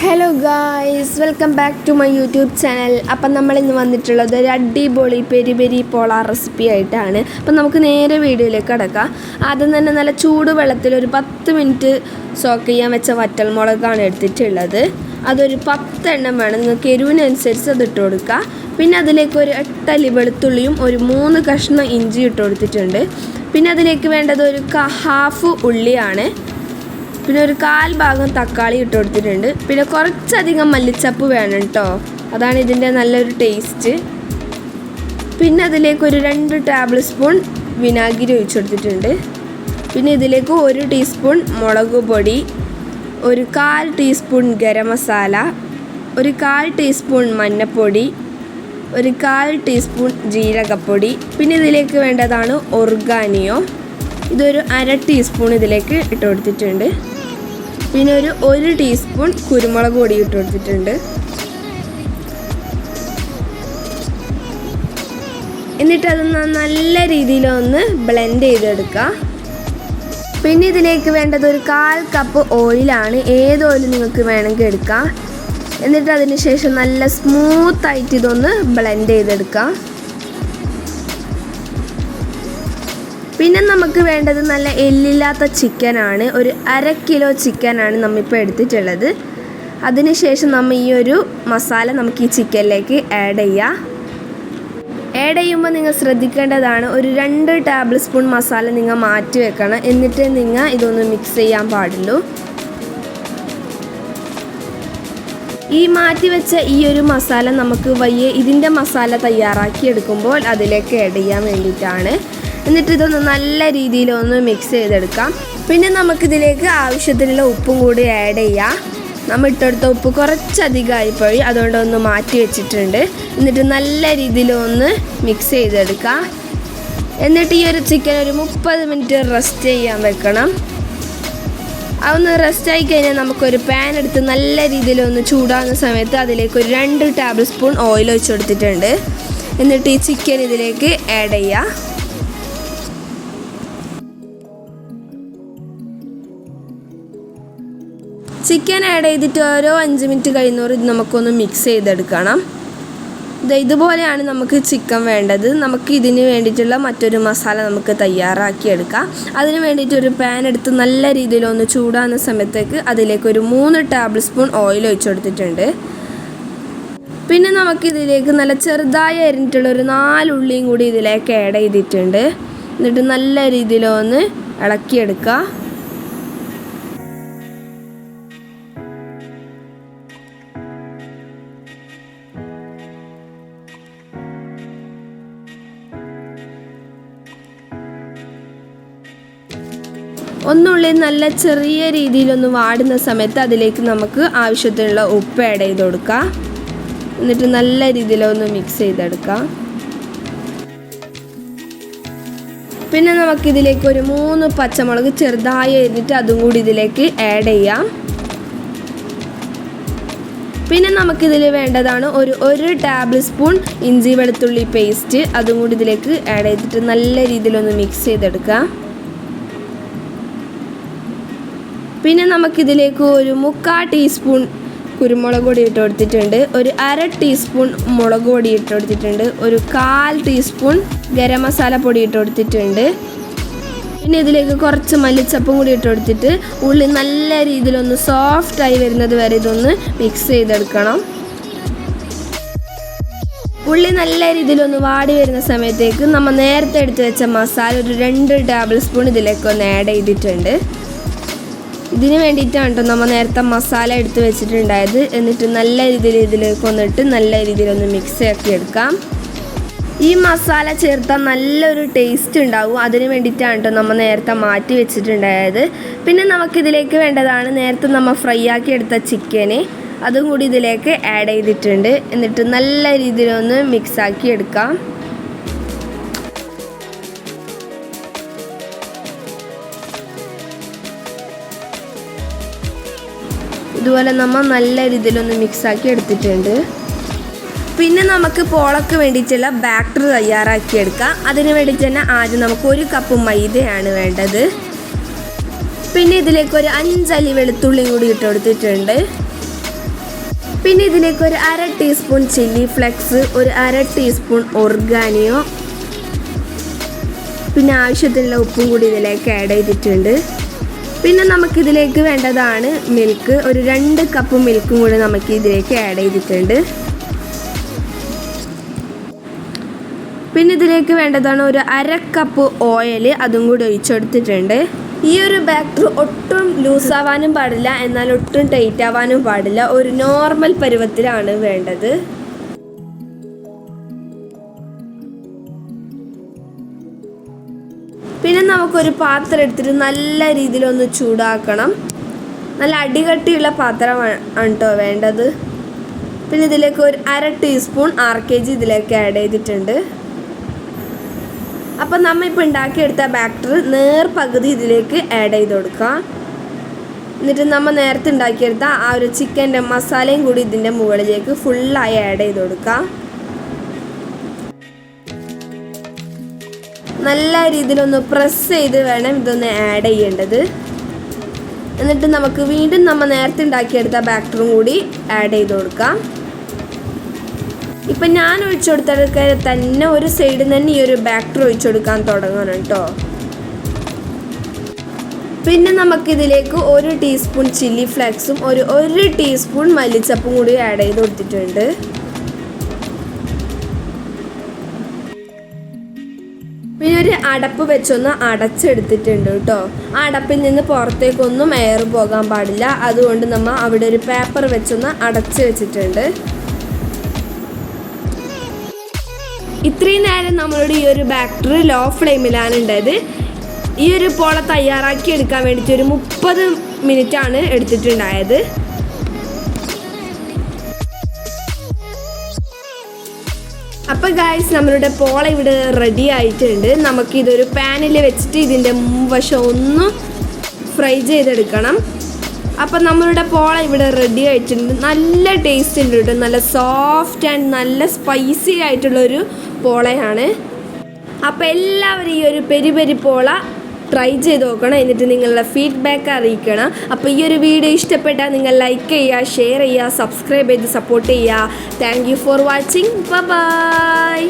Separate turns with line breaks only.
Hello guys welcome back to my YouTube channel അപ്പം നമ്മൾ ഇന്ന് വന്നിട്ടുള്ളത് ഒരു അടിപൊളി പെരി പെരി പോള റെസിപ്പി ആയിട്ടാണ്. അപ്പം നമുക്ക് നേരെ വീഡിയോയിലേക്ക് കിടക്കാം. ആദ്യം തന്നെ നല്ല ചൂട് വെള്ളത്തിൽ ഒരു പത്ത് മിനിറ്റ് സോക്ക് ചെയ്യാൻ വെച്ച വറ്റൽമുളകാണ് എടുത്തിട്ടുള്ളത്. അതൊരു പത്തെണ്ണം വേണം. നിങ്ങൾക്ക് എരിവിനനുസരിച്ച് അത് ഇട്ട് കൊടുക്കുക. പിന്നെ അതിലേക്ക് ഒരു എട്ടല്ലി വെളുത്തുള്ളിയും ഒരു മൂന്ന് കഷ്ണം ഇഞ്ചി ഇട്ട് കൊടുത്തിട്ടുണ്ട്. പിന്നെ അതിലേക്ക് വേണ്ടത് ഒരു ഹാഫ് ഉള്ളിയാണ്. പിന്നെ ഒരു കാൽ ഭാഗം തക്കാളി ഇട്ട് കൊടുത്തിട്ടുണ്ട്. പിന്നെ കുറച്ചധികം മല്ലിച്ചപ്പ് വേണം കേട്ടോ അതാണ് ഇതിന്റെ നല്ലൊരു ടേസ്റ്റ്. പിന്നെ അതിലേക്ക് ഒരു രണ്ട് ടേബിൾ സ്പൂൺ വിനാഗിരി ഒഴിച്ചു കൊടുത്തിട്ടുണ്ട്. പിന്നെ ഇതിലേക്ക് ഒരു ടീസ്പൂൺ മുളക് പൊടി ഒരു കാൽ ടീസ്പൂൺ ഗരം മസാല ഒരു കാൽ ടീസ്പൂൺ മഞ്ഞൾപ്പൊടി ഒരു കാൽ ടീസ്പൂൺ ജീരകപ്പൊടി. പിന്നെ ഇതിലേക്ക് വേണ്ടതാണ് ഒർഗാനിയോ ഇതൊരു അര ടീസ്പൂൺ ഇതിലേക്ക് ഇട്ട് കൊടുത്തിട്ടുണ്ട്. പിന്നെ ഒരു ഒരു ടീസ്പൂൺ കുരുമുളക് പൊടി ഇട്ട് കൊടുത്തിട്ടുണ്ട്. എന്നിട്ട് അത് നല്ല രീതിയിൽ ഒന്ന് ബ്ലെൻഡ് ചെയ്തെടുക്കുക. പിന്നെ ഇതിലേക്ക് വേണ്ടത് ഒരു കാൽ കപ്പ് ഓയിലാണ് ഏത് ഓയിൽ നിങ്ങൾക്ക് വേണമെങ്കിൽ എടുക്കാം. എന്നിട്ട് അതിന് ശേഷം നല്ല സ്മൂത്തായിട്ട് ഇതൊന്ന് ബ്ലെൻഡ് ചെയ്തെടുക്കാം. പിന്നെ നമുക്ക് വേണ്ടത് നല്ല എല്ലില്ലാത്ത ചിക്കനാണ്. ഒരു അര കിലോ ചിക്കനാണ് നമ്മളിപ്പോൾ എടുത്തിട്ടുള്ളത്. അതിനുശേഷം നമ്മൾ ഈ ഒരു മസാല നമുക്ക് ഈ ചിക്കനിലേക്ക് ആഡ് ചെയ്യാം. ആഡ് ചെയ്യുമ്പോൾ നിങ്ങൾ ശ്രദ്ധിക്കേണ്ടതാണ് ഒരു രണ്ട് ടേബിൾ സ്പൂൺ മസാല നിങ്ങൾ മാറ്റി വെക്കണം. എന്നിട്ട് നിങ്ങൾ ഇതൊന്ന് മിക്സ് ചെയ്യാൻ പാടുള്ളൂ. ഈ മാറ്റി വെച്ച ഈ ഒരു മസാല നമുക്ക് വയ്യ ഇതിന്റെ മസാല തയ്യാറാക്കി എടുക്കുമ്പോൾ അതിലേക്ക് ആഡ് ചെയ്യാൻ വേണ്ടിയിട്ടാണ്. എന്നിട്ട് ഇതൊന്ന് നല്ല രീതിയിൽ ഒന്ന് മിക്സ് ചെയ്തെടുക്കാം. പിന്നെ നമുക്കിതിലേക്ക് ആവശ്യത്തിനുള്ള ഉപ്പും കൂടി ആഡ് ചെയ്യാം. നമ്മൾ ഇട്ടെടുത്ത ഉപ്പ് കുറച്ചധികമായിപ്പോയി അതുകൊണ്ട് ഒന്ന് മാറ്റി വെച്ചിട്ടുണ്ട്. എന്നിട്ട് നല്ല രീതിയിൽ ഒന്ന് മിക്സ് ചെയ്തെടുക്കാം. എന്നിട്ട് ഈ ഒരു ചിക്കൻ ഒരു മുപ്പത് മിനിറ്റ് റെസ്റ്റ് ചെയ്യാൻ വെക്കണം. അതൊന്ന് റെസ്റ്റ് ആയി കഴിഞ്ഞാൽ നമുക്കൊരു പാൻ എടുത്ത് നല്ല രീതിയിൽ ഒന്ന് ചൂടാകുന്ന സമയത്ത് അതിലേക്ക് ഒരു രണ്ട് ടേബിൾ സ്പൂൺ ഓയിൽ ഒഴിച്ചു കൊടുത്തിട്ടുണ്ട്. എന്നിട്ട് ഈ ചിക്കൻ ഇതിലേക്ക് ആഡ് ചെയ്യുക ചിക്കൻ ആഡ് ചെയ്തിട്ട് ഓരോ അഞ്ച് മിനിറ്റ് കഴിയുന്നവർ ഇത് നമുക്കൊന്ന് മിക്സ് ചെയ്തെടുക്കണം. ഇത് ഇതുപോലെയാണ് നമുക്ക് ചിക്കൻ വേണ്ടത്. നമുക്ക് ഇതിന് വേണ്ടിയിട്ടുള്ള മറ്റൊരു മസാല നമുക്ക് തയ്യാറാക്കിയെടുക്കാം. അതിന് വേണ്ടിയിട്ട് ഒരു പാൻ എടുത്ത് നല്ല രീതിയിൽ ഒന്ന് ചൂടാകുന്ന സമയത്തേക്ക് അതിലേക്ക് ഒരു മൂന്ന് ടേബിൾ സ്പൂൺ ഓയിൽ ഒഴിച്ചു കൊടുത്തിട്ടുണ്ട്. പിന്നെ നമുക്കിതിലേക്ക് നല്ല ചെറുതായി അരിഞ്ഞിട്ടുള്ള ഒരു നാലുള്ളിയും കൂടി ഇതിലേക്ക് ആഡ് ചെയ്തിട്ടുണ്ട്. എന്നിട്ട് നല്ല രീതിയിൽ ഒന്ന് ഇളക്കിയെടുക്കുക ഒന്നുള്ളിൽ നല്ല ചെറിയ രീതിയിലൊന്ന് വാടുന്ന സമയത്ത് അതിലേക്ക് നമുക്ക് ആവശ്യത്തിനുള്ള ഉപ്പ് ആഡ് ചെയ്ത് കൊടുക്കാം. എന്നിട്ട് നല്ല രീതിയിലൊന്ന് മിക്സ് ചെയ്തെടുക്കാം. പിന്നെ നമുക്കിതിലേക്ക് ഒരു മൂന്ന് പച്ചമുളക് ചെറുതായി എഴുതിട്ട് അതും കൂടി ഇതിലേക്ക് ആഡ് ചെയ്യാം. പിന്നെ നമുക്കിതിൽ വേണ്ടതാണ് ഒരു ഒരു ടേബിൾ സ്പൂൺ ഇഞ്ചി വെളുത്തുള്ളി പേസ്റ്റ് അതും കൂടി ഇതിലേക്ക് ആഡ് ചെയ്തിട്ട് നല്ല രീതിയിലൊന്ന് മിക്സ് ചെയ്തെടുക്കാം. പിന്നെ നമുക്കിതിലേക്ക് ഒരു മുക്കാൽ ടീസ്പൂൺ കുരുമുളക് പൊടി ഇട്ട് കൊടുത്തിട്ടുണ്ട്. ഒരു അര ടീസ്പൂൺ മുളക് പൊടി ഇട്ട് കൊടുത്തിട്ടുണ്ട്. ഒരു കാൽ ടീസ്പൂൺ ഗരം മസാല പൊടി ഇട്ട് കൊടുത്തിട്ടുണ്ട്. പിന്നെ ഇതിലേക്ക് കുറച്ച് മല്ലിച്ചപ്പും കൂടി ഇട്ട് കൊടുത്തിട്ട് ഉള്ളി നല്ല രീതിയിലൊന്ന് സോഫ്റ്റായി വരുന്നത് വരെ ഇതൊന്ന് മിക്സ് ചെയ്തെടുക്കണം. ഉള്ളി നല്ല രീതിയിലൊന്ന് വാടി വരുന്ന സമയത്തേക്ക് നമ്മൾ നേരത്തെ എടുത്ത് വെച്ച മസാല ഒരു രണ്ട് ടേബിൾ സ്പൂൺ ഇതിലേക്ക് ഒന്ന് ആഡ് ചെയ്തിട്ടുണ്ട്. ഇതിന് വേണ്ടിയിട്ടാണ് കേട്ടോ നമ്മൾ നേരത്തെ മസാല എടുത്ത് വെച്ചിട്ടുണ്ടായത്. എന്നിട്ട് നല്ല രീതിയിൽ ഇതിലേക്ക് ഒന്നിട്ട് നല്ല രീതിയിലൊന്ന് മിക്സ് ആക്കി എടുക്കാം. ഈ മസാല ചേർത്താൽ നല്ലൊരു ടേസ്റ്റ് ഉണ്ടാവും. അതിന് വേണ്ടിയിട്ടാണ് കേട്ടോ നമ്മൾ നേരത്തെ മാറ്റി വെച്ചിട്ടുണ്ടായത്. പിന്നെ നമുക്കിതിലേക്ക് വേണ്ടതാണ് നേരത്തെ നമ്മൾ ഫ്രൈ ആക്കി എടുത്ത ചിക്കന് അതും കൂടി ഇതിലേക്ക് ആഡ് ചെയ്തിട്ടുണ്ട്. എന്നിട്ട് നല്ല രീതിയിലൊന്ന് മിക്സ് ആക്കി എടുക്കാം. ഇതുപോലെ നമ്മൾ നല്ല രീതിയിലൊന്ന് മിക്സാക്കി എടുത്തിട്ടുണ്ട്. പിന്നെ നമുക്ക് പോളക്ക് വേണ്ടിയിട്ടുള്ള ബാറ്റർ തയ്യാറാക്കിയെടുക്കാം അതിന് വേണ്ടിയിട്ട് തന്നെ ആദ്യം നമുക്ക് ഒരു കപ്പ് മൈദയാണ് വേണ്ടത്. പിന്നെ ഇതിലേക്ക് ഒരു അഞ്ചലി വെളുത്തുള്ളി കൂടി ഇട്ട് കൊടുത്തിട്ടുണ്ട്. പിന്നെ ഇതിലേക്ക് ഒരു അര ടീസ്പൂൺ ചില്ലി ഫ്ലെക്സ് ഒരു അര ടീസ്പൂൺ ഒർഗാനിയോ പിന്നെ ആവശ്യത്തിനുള്ള ഉപ്പും കൂടി ഇതിലേക്ക് ആഡ് ചെയ്തിട്ടുണ്ട്. പിന്നെ നമുക്കിതിലേക്ക് വേണ്ടതാണ് മിൽക്ക് ഒരു രണ്ട് കപ്പ് മിൽക്കും കൂടി നമുക്ക് ഇതിലേക്ക് ആഡ് ചെയ്തിട്ടുണ്ട്. പിന്നെ ഇതിലേക്ക് വേണ്ടതാണ് ഒരു അര കപ്പ് ഓയിൽ അതും കൂടി ഒഴിച്ചെടുത്തിട്ടുണ്ട്. ഈ ഒരു ബാറ്റർ ഒട്ടും ലൂസാവാനും പാടില്ല എന്നാൽ ഒട്ടും ടൈറ്റ് ആവാനും പാടില്ല. ഒരു നോർമൽ പരുവത്തിലാണ് വേണ്ടത്. നമുക്കൊരു പാത്രം എടുത്തിട്ട് നല്ല രീതിയിലൊന്ന് ചൂടാക്കണം. നല്ല അടികട്ടിയുള്ള പാത്രമാണ് കേട്ടോ വേണ്ടത്. പിന്നെ ഇതിലേക്ക് ഒരു അര ടീസ്പൂൺ ആർ കെ ജി ഇതിലേക്ക് ആഡ് ചെയ്തിട്ടുണ്ട്. അപ്പം നമ്മൾ ഇപ്പോൾ ഉണ്ടാക്കിയെടുത്ത ബാറ്റർ നേർ പകുതി ഇതിലേക്ക് ആഡ് ചെയ്ത് കൊടുക്കാം. എന്നിട്ട് നമ്മൾ നേരത്തെ ഉണ്ടാക്കിയെടുത്ത ആ ഒരു ചിക്കന്റെ മസാലയും കൂടി ഇതിന്റെ മുകളിലേക്ക് ഫുള്ളായി ആഡ് ചെയ്ത് കൊടുക്കാം. നല്ല രീതിയിലൊന്ന് പ്രസ് ചെയ്ത് വേണം ഇതൊന്ന് ആഡ് ചെയ്യേണ്ടത്. എന്നിട്ട് നമുക്ക് വീണ്ടും നമ്മൾ നേരത്തെ ഉണ്ടാക്കിയെടുത്ത ബാറ്ററും കൂടി ആഡ് ചെയ്ത് കൊടുക്കാം. ഇപ്പം ഞാൻ ഒഴിച്ചു കൊടുത്തൊക്കെ തന്നെ ഒരു സൈഡിൽ തന്നെ ഈ ഒരു ബാറ്റർ ഒഴിച്ചു കൊടുക്കാൻ തുടങ്ങണം കേട്ടോ. പിന്നെ നമുക്കിതിലേക്ക് ഒരു ടീസ്പൂൺ ചില്ലി ഫ്ലേക്സും ഒരു ഒരു ടീസ്പൂൺ മല്ലിച്ചപ്പും കൂടി ആഡ് ചെയ്ത് കൊടുത്തിട്ടുണ്ട്. ഒരു അടപ്പ് വെച്ചൊന്ന് അടച്ചെടുത്തിട്ടുണ്ട് കേട്ടോ. ആ അടപ്പിൽ നിന്ന് പുറത്തേക്കൊന്നും എയർ പോകാൻ പാടില്ല. അതുകൊണ്ട് നമ്മൾ അവിടെ ഒരു പേപ്പർ വെച്ചൊന്ന് അടച്ച് വെച്ചിട്ടുണ്ട്. ഇത്രയും നേരം നമ്മളുടെ ഈ ഒരു ബാക്ടറി ലോ ഫ്ലെയിമിലാണ് ഉണ്ടായത് ഈ ഒരു പോള തയ്യാറാക്കി എടുക്കാൻ വേണ്ടിയിട്ട് ഒരു മുപ്പത് മിനിറ്റാണ് എടുത്തിട്ടുണ്ടായത്. അപ്പോൾ ഗായ്സ് നമ്മളുടെ പോള ഇവിടെ റെഡി ആയിട്ടുണ്ട്. നമുക്കിതൊരു പാനിൽ വെച്ചിട്ട് ഇതിന്റെ മുൻവശം ഒന്ന് ഫ്രൈ ചെയ്തെടുക്കണം. അപ്പം നമ്മളുടെ പോള ഇവിടെ റെഡി ആയിട്ടുണ്ട്. നല്ല ടേസ്റ്റ് ഉണ്ട് കേട്ടോ. നല്ല സോഫ്റ്റ് ആൻഡ് നല്ല സ്പൈസി ആയിട്ടുള്ളൊരു പോളയാണ്. അപ്പോൾ എല്ലാവരും ഈ ഒരു പെരി പെരി പോള ട്രൈ ചെയ്ത് നോക്കണം എന്നിട്ട് നിങ്ങളുടെ ഫീഡ്ബാക്ക് അറിയിക്കണം. അപ്പോൾ ഈ ഒരു വീഡിയോ ഇഷ്ടപ്പെട്ടാൽ നിങ്ങൾ ലൈക്ക് ചെയ്യുക ഷെയർ ചെയ്യുക സബ്സ്ക്രൈബ് ചെയ്ത് സപ്പോർട്ട് ചെയ്യുക. Thank you for watching bye